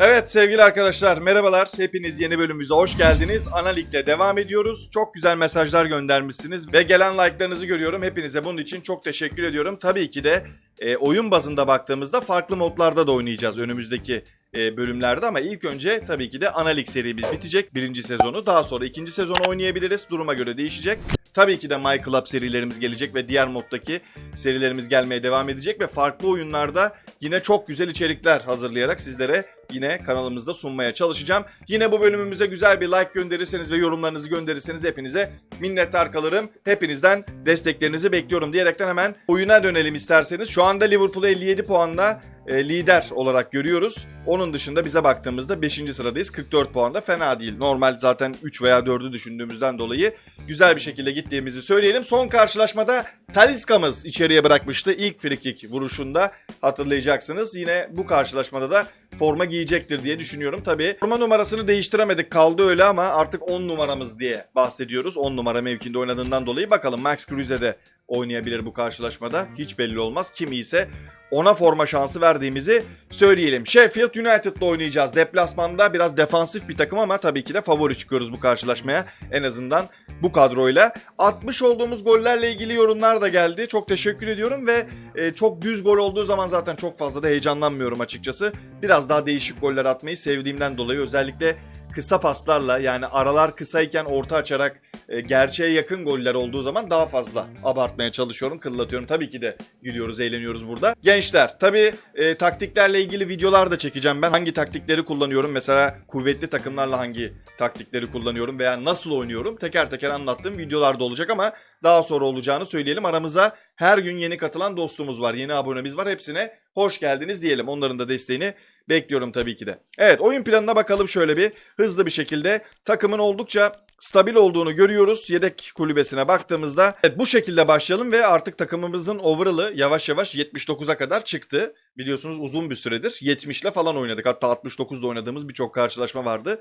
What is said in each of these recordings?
Evet sevgili arkadaşlar merhabalar. Hepiniz yeni bölümümüze hoş geldiniz. Ana Lig'de devam ediyoruz. Çok güzel mesajlar göndermişsiniz ve gelen like'larınızı görüyorum. Hepinize bunun için çok teşekkür ediyorum. Tabii ki de e, oyun bazında baktığımızda farklı modlarda da oynayacağız önümüzdeki e, bölümlerde ama ilk önce tabii ki de Ana Lig serimiz bitecek birinci sezonu. Daha sonra ikinci sezonu oynayabiliriz. Duruma göre değişecek. Tabii ki de My Club serilerimiz gelecek ve diğer moddaki serilerimiz gelmeye devam edecek ve farklı oyunlarda yine çok güzel içerikler hazırlayarak sizlere yine kanalımızda sunmaya çalışacağım. Yine bu bölümümüze güzel bir like gönderirseniz ve yorumlarınızı gönderirseniz hepinize minnettar kalırım. Hepinizden desteklerinizi bekliyorum diyerekten hemen oyuna dönelim isterseniz. Şu anda Liverpool'u 57 puanla e, lider olarak görüyoruz. Onun dışında bize baktığımızda 5. sıradayız. 44 puanda fena değil. Normal zaten 3 veya 4'ü düşündüğümüzden dolayı güzel bir şekilde gittiğimizi söyleyelim. Son karşılaşmada Talisca'mız içeriye bırakmıştı. İlk free kick vuruşunda hatırlayacaksınız. Yine bu karşılaşmada da forma giyecektir diye düşünüyorum. Tabii forma numarasını değiştiremedik kaldı öyle ama artık 10 numaramız diye bahsediyoruz. 10 numara mevkinde oynadığından dolayı bakalım Max Kruse de oynayabilir bu karşılaşmada. Hiç belli olmaz. Kimi ise ona forma şansı verdiğimizi söyleyelim. Sheffield United'la oynayacağız. Deplasmanda biraz defansif bir takım ama tabii ki de favori çıkıyoruz bu karşılaşmaya. En azından bu kadroyla. Atmış olduğumuz gollerle ilgili yorumlar da geldi. Çok teşekkür ediyorum ve e, çok düz gol olduğu zaman zaten çok fazla da heyecanlanmıyorum açıkçası. Biraz daha değişik goller atmayı sevdiğimden dolayı özellikle kısa paslarla yani aralar kısayken orta açarak e, gerçeğe yakın goller olduğu zaman daha fazla abartmaya çalışıyorum, kırlatıyorum. Tabii ki de gülüyoruz, eğleniyoruz burada. Gençler, tabii e, taktiklerle ilgili videolar da çekeceğim ben. Hangi taktikleri kullanıyorum? Mesela kuvvetli takımlarla hangi taktikleri kullanıyorum veya nasıl oynuyorum? Teker teker anlattığım videolarda olacak ama daha sonra olacağını söyleyelim. Aramıza her gün yeni katılan dostumuz var, yeni abonemiz var. Hepsine hoş geldiniz diyelim. Onların da desteğini bekliyorum tabii ki de. Evet oyun planına bakalım şöyle bir hızlı bir şekilde. Takımın oldukça stabil olduğunu görüyoruz. Yedek kulübesine baktığımızda evet bu şekilde başlayalım ve artık takımımızın overall'ı yavaş yavaş 79'a kadar çıktı. Biliyorsunuz uzun bir süredir 70 ile falan oynadık. Hatta 69'da oynadığımız birçok karşılaşma vardı.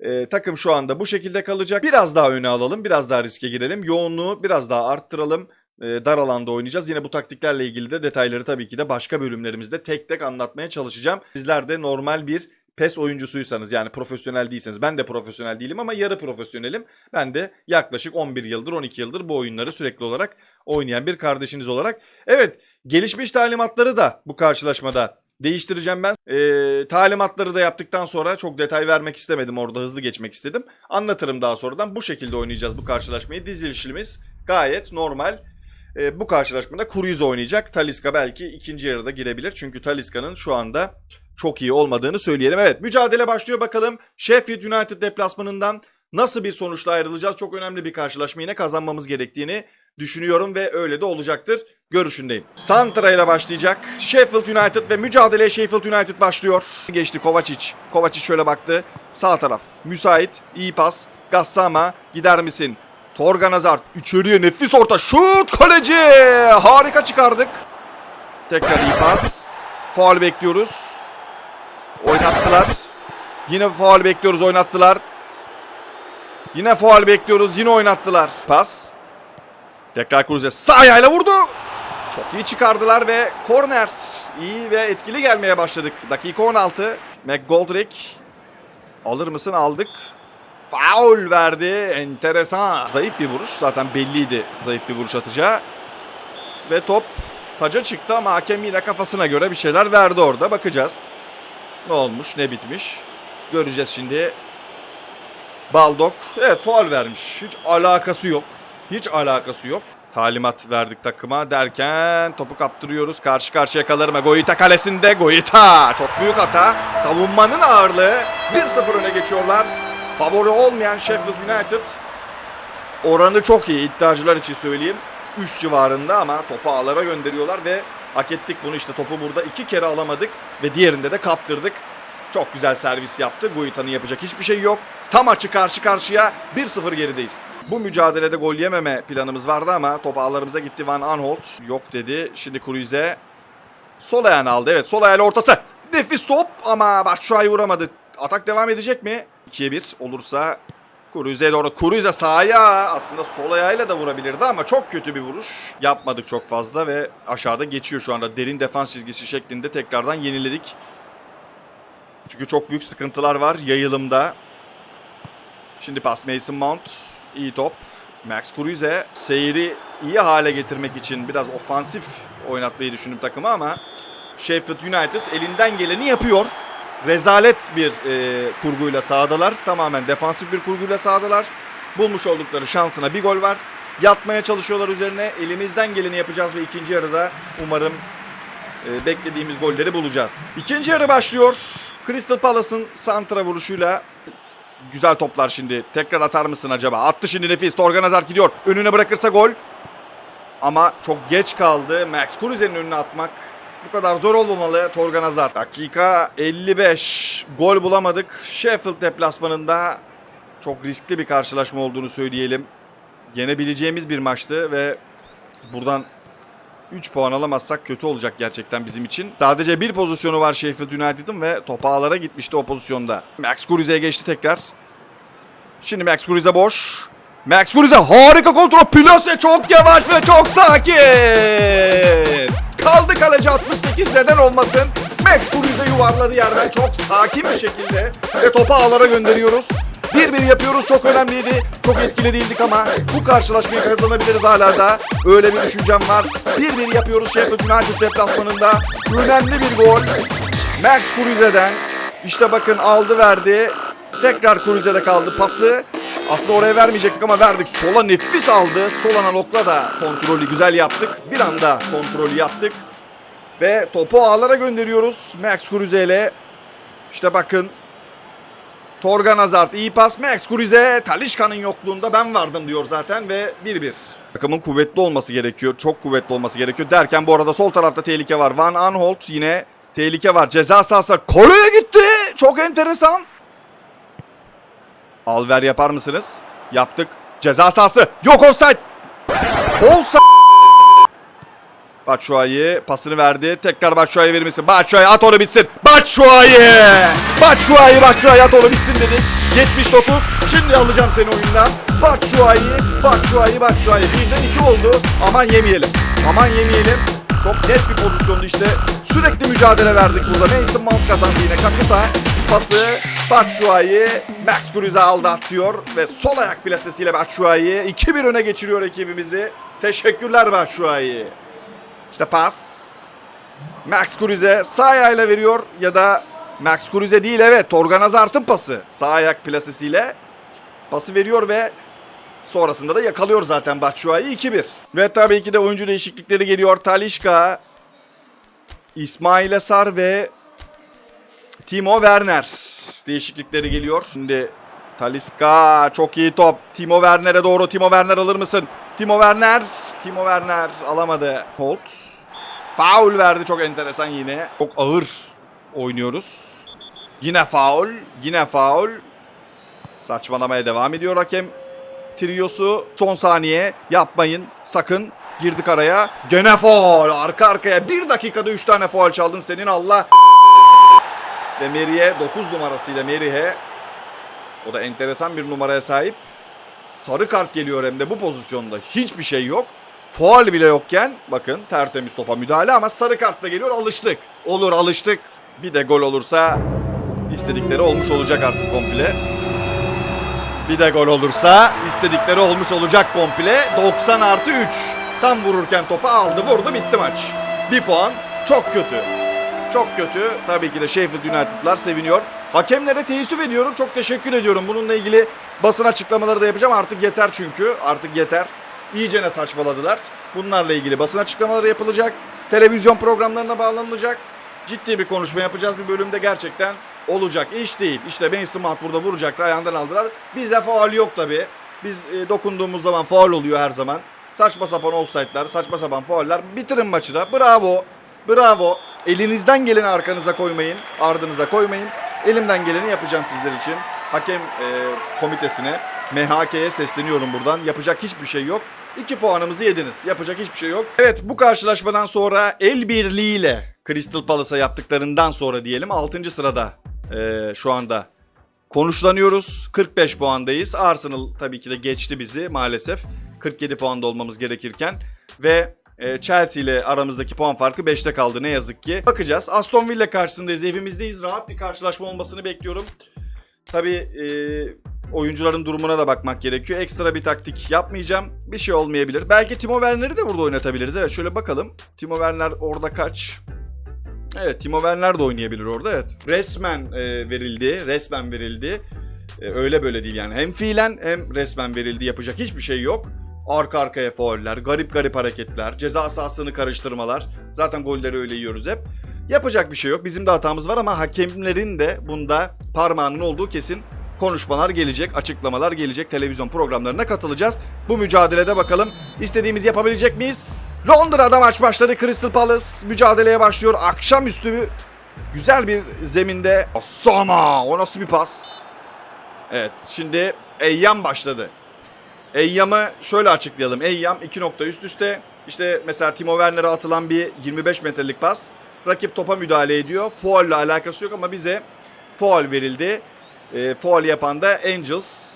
Ee, takım şu anda bu şekilde kalacak. Biraz daha öne alalım, biraz daha riske girelim. Yoğunluğu biraz daha arttıralım. Ee, dar alanda oynayacağız. Yine bu taktiklerle ilgili de detayları tabii ki de başka bölümlerimizde tek tek anlatmaya çalışacağım. Sizler de normal bir PES oyuncusuysanız yani profesyonel değilseniz ben de profesyonel değilim ama yarı profesyonelim. Ben de yaklaşık 11 yıldır 12 yıldır bu oyunları sürekli olarak oynayan bir kardeşiniz olarak. Evet gelişmiş talimatları da bu karşılaşmada değiştireceğim ben. Ee, talimatları da yaptıktan sonra çok detay vermek istemedim orada hızlı geçmek istedim. Anlatırım daha sonradan bu şekilde oynayacağız bu karşılaşmayı. Dizilişimiz gayet normal. Ee, bu karşılaşmada Kuruz oynayacak. Taliska belki ikinci yarıda girebilir. Çünkü Taliska'nın şu anda çok iyi olmadığını söyleyelim. Evet mücadele başlıyor bakalım. Sheffield United deplasmanından nasıl bir sonuçla ayrılacağız? Çok önemli bir karşılaşma yine kazanmamız gerektiğini düşünüyorum ve öyle de olacaktır. Görüşündeyim. Santra ile başlayacak. Sheffield United ve mücadeleye Sheffield United başlıyor. Geçti Kovacic. Kovacic şöyle baktı. Sağ taraf. Müsait. iyi pas. Gassama gider misin? Torgan Hazard içeriye nefis orta. Şut kaleci. Harika çıkardık. Tekrar iyi pas. Faul bekliyoruz. Oynattılar. Yine faul bekliyoruz oynattılar. Yine faul bekliyoruz yine oynattılar. Pas. Tekrar Kruse sağ ayağıyla vurdu. Çok iyi çıkardılar ve korner. İyi ve etkili gelmeye başladık. Dakika 16. McGoldrick. Alır mısın? Aldık. Faul verdi. Enteresan. Zayıf bir vuruş. Zaten belliydi zayıf bir vuruş atacağı. Ve top taca çıktı ama hakem yine kafasına göre bir şeyler verdi orada. Bakacağız. Ne olmuş ne bitmiş. Göreceğiz şimdi. Baldok. Evet faul vermiş. Hiç alakası yok. Hiç alakası yok. Talimat verdik takıma derken topu kaptırıyoruz. Karşı karşıya kalır Goita kalesinde. Goita. Çok büyük hata. Savunmanın ağırlığı. 1-0 öne geçiyorlar. Favori olmayan Sheffield United oranı çok iyi. iddiacılar için söyleyeyim. 3 civarında ama topu ağlara gönderiyorlar ve hak ettik bunu işte topu burada iki kere alamadık ve diğerinde de kaptırdık. Çok güzel servis yaptı. Guita'nın yapacak hiçbir şey yok. Tam açı karşı karşıya 1-0 gerideyiz. Bu mücadelede gol yememe planımız vardı ama top ağlarımıza gitti Van Aanholt. Yok dedi. Şimdi Cruize sol ayağını aldı. Evet sol ayağıyla ortası. Nefis top ama Batshuayi vuramadı. Atak devam edecek mi? 2'ye 1 olursa Cruize'ye doğru. Cruize sağ ayağı aslında sol ayağıyla da vurabilirdi ama çok kötü bir vuruş. Yapmadık çok fazla ve aşağıda geçiyor şu anda. Derin defans çizgisi şeklinde tekrardan yeniledik. Çünkü çok büyük sıkıntılar var yayılımda. Şimdi pas Mason Mount. iyi top. Max Kruse seyri iyi hale getirmek için biraz ofansif oynatmayı düşündüm takımı ama Sheffield United elinden geleni yapıyor. Rezalet bir e, kurguyla sahadalar. Tamamen defansif bir kurguyla sahadalar. Bulmuş oldukları şansına bir gol var. Yatmaya çalışıyorlar üzerine. Elimizden geleni yapacağız ve ikinci yarıda umarım e, beklediğimiz golleri bulacağız. İkinci yarı başlıyor. Crystal Palace'ın santra vuruşuyla güzel toplar şimdi. Tekrar atar mısın acaba? Attı şimdi nefis. Torgan Hazard gidiyor. Önüne bırakırsa gol. Ama çok geç kaldı. Max Kruse'nin önüne atmak bu kadar zor olmamalı Torgan Hazard. Dakika 55. Gol bulamadık. Sheffield deplasmanında çok riskli bir karşılaşma olduğunu söyleyelim. Yenebileceğimiz bir maçtı ve buradan 3 puan alamazsak kötü olacak gerçekten bizim için. Sadece bir pozisyonu var Sheffield United'ın ve top ağlara gitmişti o pozisyonda. Max Kruse'ye geçti tekrar. Şimdi Max Kruse boş. Max Kruse harika kontrol. Plase çok yavaş ve çok sakin. Kaldı kaleci 68 neden olmasın. Max Kruse yuvarladı yerden çok sakin bir şekilde. Ve topu ağlara gönderiyoruz. 1-1 yapıyoruz çok önemliydi. Çok etkili değildik ama bu karşılaşmayı kazanabiliriz hala da. Öyle bir düşüncem var. 1-1 yapıyoruz Sheffield United deplasmanında. Önemli bir gol. Max Kruse'den. İşte bakın aldı verdi. Tekrar Kruse'de kaldı pası. Aslında oraya vermeyecektik ama verdik. Sola nefis aldı. Sol analogla da kontrolü güzel yaptık. Bir anda kontrolü yaptık. Ve topu ağlara gönderiyoruz. Max Kruse ile. İşte bakın. Torgan Hazard iyi pas. Max Kruse Talişka'nın yokluğunda ben vardım diyor zaten ve 1-1. Takımın kuvvetli olması gerekiyor. Çok kuvvetli olması gerekiyor. Derken bu arada sol tarafta tehlike var. Van Aanholt yine tehlike var. Ceza sahası koleye gitti. Çok enteresan. Alver yapar mısınız? Yaptık. Ceza sahası. Yok offside. Offside. Batshuayi pasını verdi. Tekrar Batshuayi verir misin? Batshuayi at onu bitsin. Batshuayi. Batshuayi Batshuayi at onu bitsin dedik. 79. Şimdi alacağım seni oyundan. Batshuayi. Batshuayi Batshuayi. Birden iki oldu. Aman yemeyelim. Aman yemeyelim. Çok net bir pozisyondu işte. Sürekli mücadele verdik burada. Mason Mount kazandı yine. Kakuta pası Batshuayi Max Kruse aldı atıyor ve sol ayak plasesiyle Batshuayi 2-1 öne geçiriyor ekibimizi. Teşekkürler Batshuayi. İşte pas. Max Kruse sağ ayağıyla veriyor ya da Max Kruse değil evet Torgan Hazard'ın pası. Sağ ayak plasesiyle pası veriyor ve sonrasında da yakalıyor zaten Batshuayi 2-1. Ve tabii ki de oyuncu değişiklikleri geliyor. Talişka, İsmail Esar ve Timo Werner değişiklikleri geliyor. Şimdi Taliska çok iyi top. Timo Werner'e doğru. Timo Werner alır mısın? Timo Werner. Timo Werner alamadı. Holt. Foul verdi çok enteresan yine. Çok ağır oynuyoruz. Yine faul. Yine faul. Saçmalamaya devam ediyor hakem. Triosu son saniye yapmayın sakın girdik araya. Gene faul arka arkaya bir dakikada 3 tane faul çaldın senin Allah. Ve Merih'e 9 numarasıyla Merih'e o da enteresan bir numaraya sahip. Sarı kart geliyor hem de bu pozisyonda. Hiçbir şey yok. Faul bile yokken bakın tertemiz topa müdahale ama sarı kart da geliyor alıştık. Olur alıştık. Bir de gol olursa istedikleri olmuş olacak artık komple. Bir de gol olursa istedikleri olmuş olacak komple. 90 artı 3. Tam vururken topa aldı vurdu bitti maç. Bir puan çok kötü. Çok kötü. Tabii ki de Sheffield United'lar seviniyor. Hakemlere teessüf ediyorum. Çok teşekkür ediyorum. Bununla ilgili basın açıklamaları da yapacağım. Artık yeter çünkü. Artık yeter. İyicene saçmaladılar. Bunlarla ilgili basın açıklamaları yapılacak. Televizyon programlarına bağlanılacak. Ciddi bir konuşma yapacağız bir bölümde gerçekten olacak. İş değil. İşte Mason Mount burada vuracaktı. Ayağından aldılar. Bizde faul yok tabii. Biz e, dokunduğumuz zaman faul oluyor her zaman. Saçma sapan offside'lar, saçma sapan fauller. Bitirin maçı da. Bravo. Bravo. Elinizden geleni arkanıza koymayın. Ardınıza koymayın. Elimden geleni yapacağım sizler için. Hakem e, komitesine, MHK'ye sesleniyorum buradan. Yapacak hiçbir şey yok. 2 puanımızı yediniz. Yapacak hiçbir şey yok. Evet bu karşılaşmadan sonra el birliğiyle Crystal Palace'a yaptıklarından sonra diyelim 6. sırada e, şu anda konuşlanıyoruz. 45 puandayız. Arsenal tabii ki de geçti bizi maalesef. 47 puanda olmamız gerekirken ve e, Chelsea ile aramızdaki puan farkı 5'te kaldı ne yazık ki. Bakacağız. Aston Villa karşısındayız. Evimizdeyiz. Rahat bir karşılaşma olmasını bekliyorum. Tabii e, oyuncuların durumuna da bakmak gerekiyor. Ekstra bir taktik yapmayacağım. Bir şey olmayabilir. Belki Timo Werner'i de burada oynatabiliriz. Evet şöyle bakalım. Timo Werner orada kaç? Evet Timo Werner de oynayabilir orada evet. Resmen e, verildi. Resmen verildi. E, öyle böyle değil yani. Hem fiilen hem resmen verildi. Yapacak hiçbir şey yok. Arka arkaya fauller, garip garip hareketler, ceza sahasını karıştırmalar. Zaten golleri öyle yiyoruz hep. Yapacak bir şey yok. Bizim de hatamız var ama hakemlerin de bunda parmağının olduğu kesin. Konuşmalar gelecek, açıklamalar gelecek. Televizyon programlarına katılacağız. Bu mücadelede bakalım istediğimiz yapabilecek miyiz? Londra'da maç başladı. Crystal Palace mücadeleye başlıyor. Akşamüstü güzel bir zeminde. Asama! O nasıl bir pas? Evet, şimdi Eyyam başladı. Eyyam'ı şöyle açıklayalım. Eyyam 2 nokta üst üste. İşte mesela Timo Werner'e atılan bir 25 metrelik pas. Rakip topa müdahale ediyor. Foul ile alakası yok ama bize foul verildi. E, foul yapan da Angels.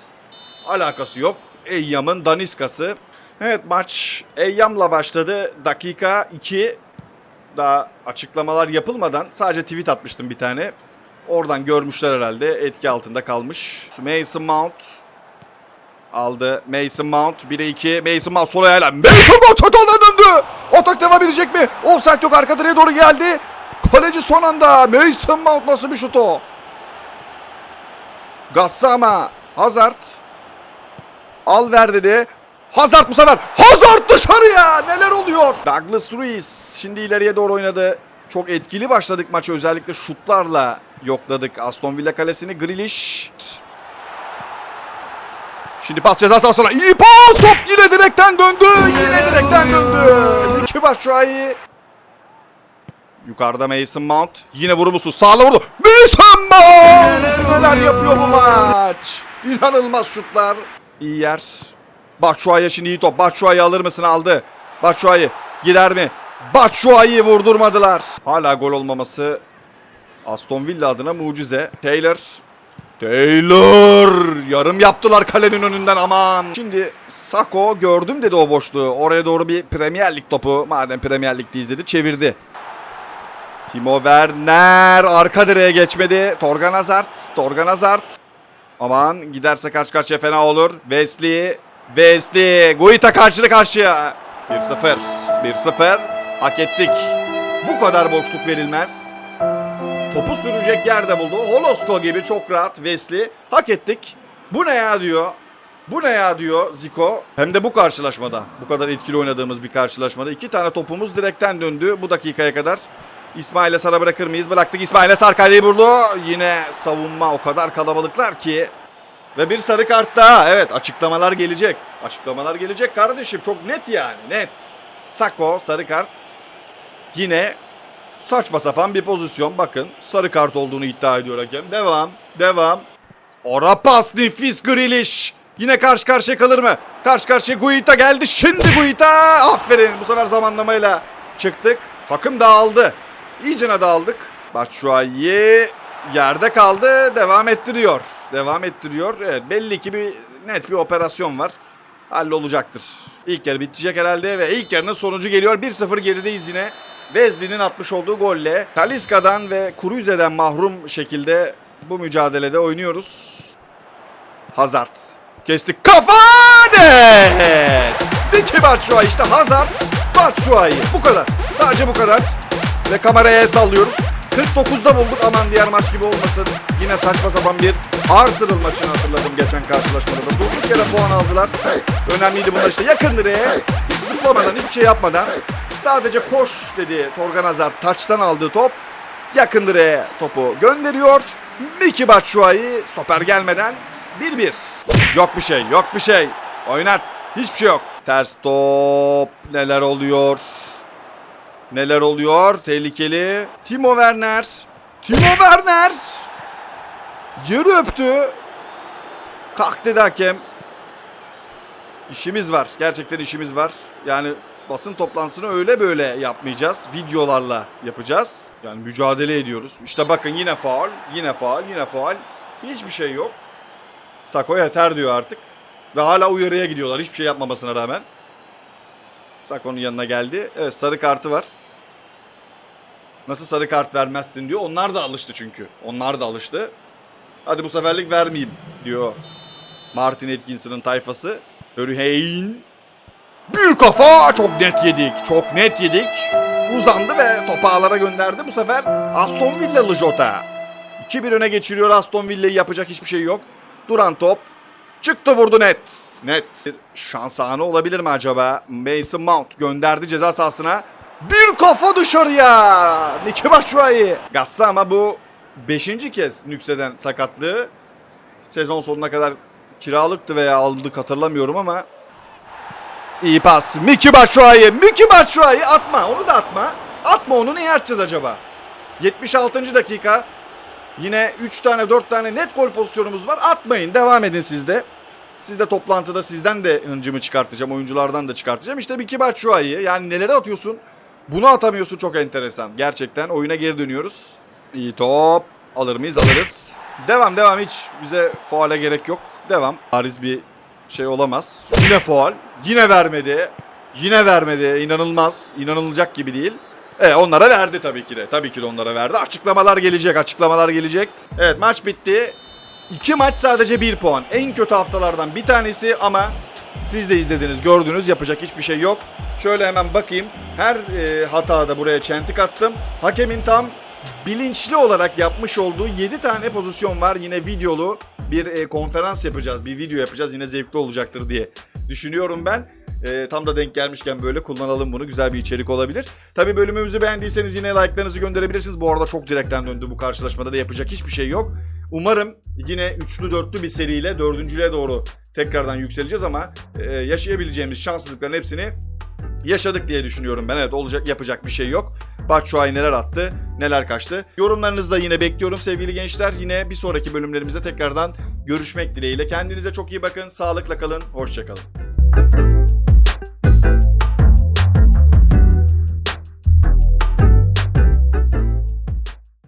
Alakası yok. Eyyam'ın daniskası. Evet maç Eyyam'la başladı. Dakika 2. Daha açıklamalar yapılmadan sadece tweet atmıştım bir tane. Oradan görmüşler herhalde. Etki altında kalmış. Mason Mount aldı. Mason Mount 1'e 2. Mason Mount sol ayağıyla. Mason Mount çataldan döndü. Atak devam edecek mi? Offside yok arka direğe doğru geldi. Kaleci son anda. Mason Mount nasıl bir şut o? Gassama. Hazard. Al ver dedi. Hazard bu sefer. Hazard dışarıya. Neler oluyor? Douglas Luiz şimdi ileriye doğru oynadı. Çok etkili başladık maçı özellikle şutlarla yokladık Aston Villa kalesini. Grealish. Şimdi pas ceza sahasına. İyi pas. Top yine direkten döndü. Yine direkten döndü. İki Batshuayi. Yukarıda Mason Mount. Yine vurumusu sağla vurdu. Mason Mount. Neler yapıyor bu maç. İnanılmaz şutlar. İyi yer. Batshuayi şimdi iyi top. Batshuayi alır mısın? Aldı. Batshuayi gider mi? Batshuayi'yi vurdurmadılar. Hala gol olmaması Aston Villa adına mucize. Taylor. Taylor. Yarım yaptılar kalenin önünden aman. Şimdi Sako gördüm dedi o boşluğu. Oraya doğru bir Premier Lig topu. Madem Premier Lig'deyiz dedi çevirdi. Timo Werner arka direğe geçmedi. Torgan Hazard. Torgan Hazard. Aman giderse karşı karşıya fena olur. Wesley. Wesley. Guita karşıda karşıya. 1-0. 1-0. Hak ettik. Bu kadar boşluk verilmez. Topu sürecek yerde buldu. Holosko gibi çok rahat Wesley. Hak ettik. Bu ne ya diyor. Bu ne ya diyor Zico. Hem de bu karşılaşmada. Bu kadar etkili oynadığımız bir karşılaşmada. iki tane topumuz direkten döndü bu dakikaya kadar. İsmail'e Sara bırakır mıyız? Bıraktık İsmail'e Sar kaleyi vurdu. Yine savunma o kadar kalabalıklar ki. Ve bir sarı kart daha. Evet açıklamalar gelecek. Açıklamalar gelecek kardeşim. Çok net yani net. Sako sarı kart. Yine saçma sapan bir pozisyon. Bakın sarı kart olduğunu iddia ediyor hakem. Devam. Devam. Ora pas nefis Grealish. Yine karşı karşıya kalır mı? Karşı karşıya Guita geldi. Şimdi Guita. Aferin. Bu sefer zamanlamayla çıktık. Takım dağıldı. İyicene dağıldık. Batshuayi yerde kaldı. Devam ettiriyor. Devam ettiriyor. Evet, belli ki bir net bir operasyon var. Hallolacaktır. İlk yarı bitecek herhalde ve ilk yarının sonucu geliyor. 1-0 gerideyiz yine. Wesley'nin atmış olduğu golle Taliska'dan ve Cruze'den mahrum şekilde bu mücadelede oynuyoruz. Hazard. Kestik. Kafa net! Ricky Batshuayi işte Hazard. Batshuayi. Bu kadar. Sadece bu kadar. Ve kameraya sallıyoruz. 49'da bulduk aman diğer maç gibi olmasın. Yine saçma sapan bir Arsenal maçını hatırladım geçen karşılaşmada da. Durduk yere puan aldılar. Önemliydi bunlar işte. Yakın direğe zıplamadan hiçbir şey yapmadan sadece koş dedi Torgan Hazard. Taçtan aldığı top yakın direğe topu gönderiyor. Miki Batshuayi stoper gelmeden 1-1. Yok bir şey yok bir şey. Oynat. Hiçbir şey yok. Ters top. Neler oluyor? Neler oluyor? Tehlikeli. Timo Werner. Timo Werner. Yeri öptü. Kalk dedi hakem. İşimiz var. Gerçekten işimiz var. Yani basın toplantısını öyle böyle yapmayacağız. Videolarla yapacağız. Yani mücadele ediyoruz. İşte bakın yine faul, yine faul, yine faul. Hiçbir şey yok. Sako yeter diyor artık. Ve hala uyarıya gidiyorlar hiçbir şey yapmamasına rağmen. Sako'nun yanına geldi. Evet sarı kartı var. Nasıl sarı kart vermezsin diyor. Onlar da alıştı çünkü. Onlar da alıştı. Hadi bu seferlik vermeyeyim diyor. Martin Atkinson'ın tayfası. Hurricane. Bir kafa çok net yedik. Çok net yedik. Uzandı ve topu ağlara gönderdi. Bu sefer Aston Villalı Jota. 2-1 öne geçiriyor Aston Villa'yı yapacak hiçbir şey yok. Duran top. Çıktı vurdu net. Net. Şans anı olabilir mi acaba? Mason Mount gönderdi ceza sahasına. Bir kafa dışarıya. Niki Batshuayi. Gassa ama bu 5. kez nükseden sakatlığı. Sezon sonuna kadar kiralıktı veya aldık hatırlamıyorum ama İyi pas. Miki Batshuayi. Miki Batshuayi atma. Onu da atma. Atma onu niye atacağız acaba? 76. dakika. Yine 3 tane 4 tane net gol pozisyonumuz var. Atmayın. Devam edin siz de. Siz de toplantıda sizden de hıncımı çıkartacağım. Oyunculardan da çıkartacağım. İşte Miki Batshuayi. Yani neleri atıyorsun? Bunu atamıyorsun çok enteresan. Gerçekten oyuna geri dönüyoruz. İyi top. Alır mıyız? Alırız. Devam devam hiç bize faale gerek yok. Devam. Bariz bir şey olamaz. Yine faal. Yine vermedi. Yine vermedi. İnanılmaz. İnanılacak gibi değil. E onlara verdi tabii ki de. Tabii ki de onlara verdi. Açıklamalar gelecek. Açıklamalar gelecek. Evet maç bitti. İki maç sadece bir puan. En kötü haftalardan bir tanesi ama siz de izlediniz, gördünüz. Yapacak hiçbir şey yok. Şöyle hemen bakayım. Her e, hatada buraya çentik attım. Hakemin tam bilinçli olarak yapmış olduğu 7 tane pozisyon var. Yine videolu bir e, konferans yapacağız. Bir video yapacağız. Yine zevkli olacaktır diye düşünüyorum ben. E, tam da denk gelmişken böyle kullanalım bunu. Güzel bir içerik olabilir. Tabi bölümümüzü beğendiyseniz yine like'larınızı gönderebilirsiniz. Bu arada çok direkten döndü bu karşılaşmada da yapacak hiçbir şey yok. Umarım yine üçlü dörtlü bir seriyle dördüncülüğe doğru tekrardan yükseleceğiz ama e, yaşayabileceğimiz şanssızlıkların hepsini yaşadık diye düşünüyorum ben. Evet olacak yapacak bir şey yok. Batshuayi neler attı, neler kaçtı. Yorumlarınızı da yine bekliyorum sevgili gençler. Yine bir sonraki bölümlerimizde tekrardan görüşmek dileğiyle. Kendinize çok iyi bakın, sağlıkla kalın, hoşçakalın.